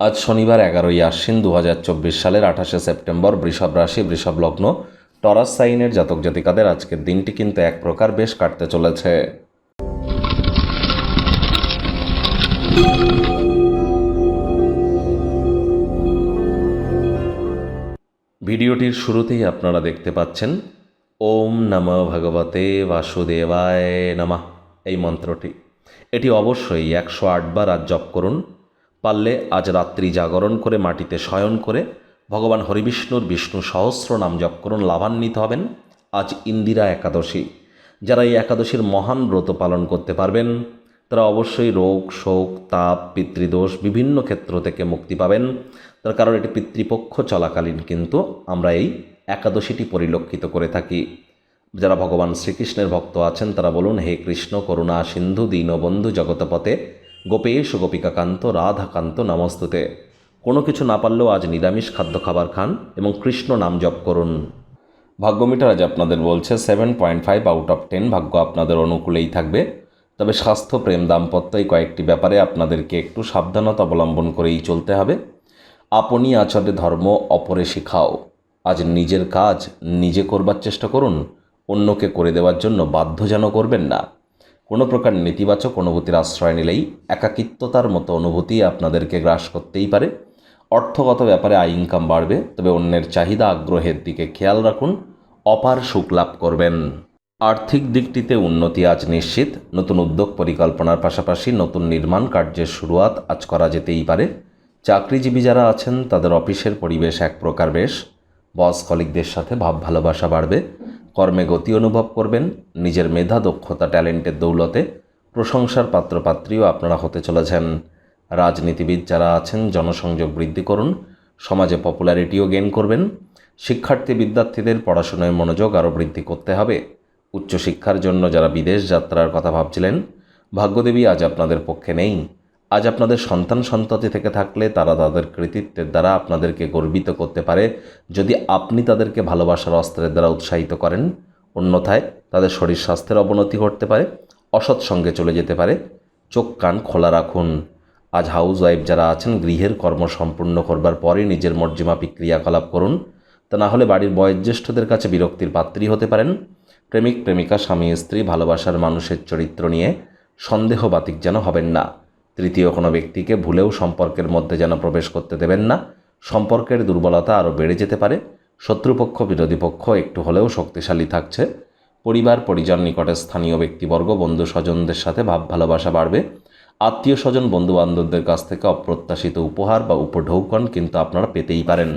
আজ শনিবার এগারোই আশ্বিন দু হাজার চব্বিশ সালের আঠাশে সেপ্টেম্বর বৃষভ রাশি, বৃষভ লগ্ন। টরাস সাইনের জাতক জাতিকাদের আজকের দিনটি কিন্তু এক প্রকার বেশ কাটতে চলেছে। ভিডিওটির শুরুতেই আপনারা দেখতে পাচ্ছেন, ওম নম ভগবতে বাসুদেবায় নমঃ, এই মন্ত্রটি। এটি অবশ্যই একশো আটবার আজ জপ করুন। পারলে আজ রাত্রি জাগরণ করে মাটিতে শয়ন করে ভগবান হরিবিষ্ণুর বিষ্ণু সহস্র নাম জপ করুন, লাভান্বিত হবেন। আজ ইন্দিরা একাদশী। যারা এই একাদশীর মহান ব্রত পালন করতে পারবেন, তারা অবশ্যই রোগ, শোক, তাপ, পিতৃদোষ বিভিন্ন ক্ষেত্র থেকে মুক্তি পাবেন। তার কারণ এটি পিতৃপক্ষ চলাকালীন, কিন্তু আমরা এই একাদশীটি পরিলক্ষিত করে থাকি। যারা ভগবান শ্রীকৃষ্ণের ভক্ত আছেন, তারা বলুন, হে কৃষ্ণ, করুণা, সিন্ধু, দীনবন্ধু জগতপথে গোপেশ গোপিকাকান্ত, রাধাকান্ত নমস্তুতে। কোনো কিছু না পারলেও আজ নিরামিষ খাদ্য খাবার খান এবং কৃষ্ণ নাম জপ করুন। ভাগ্যমিটার আজ আপনাদের বলছে seven point five out of ten ভাগ্য আপনাদের অনুকূলেই থাকবে। তবে স্বাস্থ্য, প্রেম, দাম্পত্য এই কয়েকটি ব্যাপারে আপনাদেরকে একটু সাবধানতা অবলম্বন করেই চলতে হবে। আপনি আচরে ধর্ম অপরে শিখাও। আজ নিজের কাজ নিজে করবার চেষ্টা করুন। অন্যকে করে দেওয়ার জন্য বাধ্য যেন করবেন না। কোনো প্রকার নেতিবাচক অনুভূতির আশ্রয় নিলেই একাকিত্বতার মতো অনুভূতি আপনাদেরকে গ্রাস করতেই পারে। অর্থগত ব্যাপারে আয় ইনকাম বাড়বে, তবে অন্যের চাহিদা আগ্রহের দিকে খেয়াল রাখুন, অপার সুখ লাভ করবেন। আর্থিক দিকটিতে উন্নতি আজ নিশ্চিত, নতুন উদ্যোগ পরিকল্পনার পাশাপাশি নতুন নির্মাণ কার্যের শুরুয়াত আজ করা যেতেই পারে। চাকরিজীবী যারা আছেন, তাদের অফিসের পরিবেশ এক প্রকার বেশ বস কলিকদের সাথে ভাব ভালোবাসা বাড়বে, কর্মে গতি অনুভব করবেন, নিজের মেধা, দক্ষতা, ট্যালেন্টের দৌলতে প্রশংসার পাত্রপাত্রীও আপনারা হতে চলেছেন। রাজনীতিবিদ যারা আছেন, জনসংযোগ বৃদ্ধি করুন, সমাজে পপুলারিটিও গেইন করবেন, শিক্ষার্থী বিদ্যার্থীদের পড়াশোনায় মনোযোগ আরও বৃদ্ধি করতে হবে। উচ্চশিক্ষার জন্য যারা বিদেশ যাত্রার কথা ভাবছিলেন, ভাগ্যদেবী আজ আপনাদের পক্ষে নেই। আজ আপনাদের সন্তান সন্ততি থেকে থাকলে তারা তাদের কৃতিত্বের দ্বারা আপনাদেরকে গর্বিত করতে পারে। যদি আপনি তাদেরকে ভালোবাসার অস্ত্রের দ্বারা উৎসাহিত করেন, অন্যথায় তাদের শরীর স্বাস্থ্যের অবনতি ঘটতে পারে, অসৎ সঙ্গে চলে যেতে পারে। চোখ কান খোলা রাখুন। আজ হাউস ওয়াইফ যারা আছেন, গৃহের কর্ম সম্পূর্ণ করবার পরে নিজের মর্জিমাপিক ক্রিয়াকলাপ করুন। তা না হলে বাড়ির বয়োজ্যেষ্ঠদের কাছে বিরক্তির পাত্রী হতে পারেন। প্রেমিক, প্রেমিকা, স্বামী, স্ত্রী, ভালোবাসার মানুষের চরিত্র নিয়ে সন্দেহবাতিক যেন হবেন না। তৃতীয় কোনো ব্যক্তিকে ভুলেও সম্পর্কের মধ্যে যেন প্রবেশ করতে দেবেন না। সম্পর্কের দুর্বলতা আরও বেড়ে যেতে পারে। শত্রুপক্ষ, বিরোধী পক্ষ একটু হলেও শক্তিশালী থাকছে। পরিবার, পরিজন, নিকটে স্থানীয় ব্যক্তিবর্গ, বন্ধু স্বজনদের সাথে ভাব ভালোবাসা বাড়বে। আত্মীয় স্বজন, বন্ধুবান্ধবদের কাছ থেকে অপ্রত্যাশিত উপহার বা উপঢৌকন কিন্তু আপনারা পেতেই পারেন।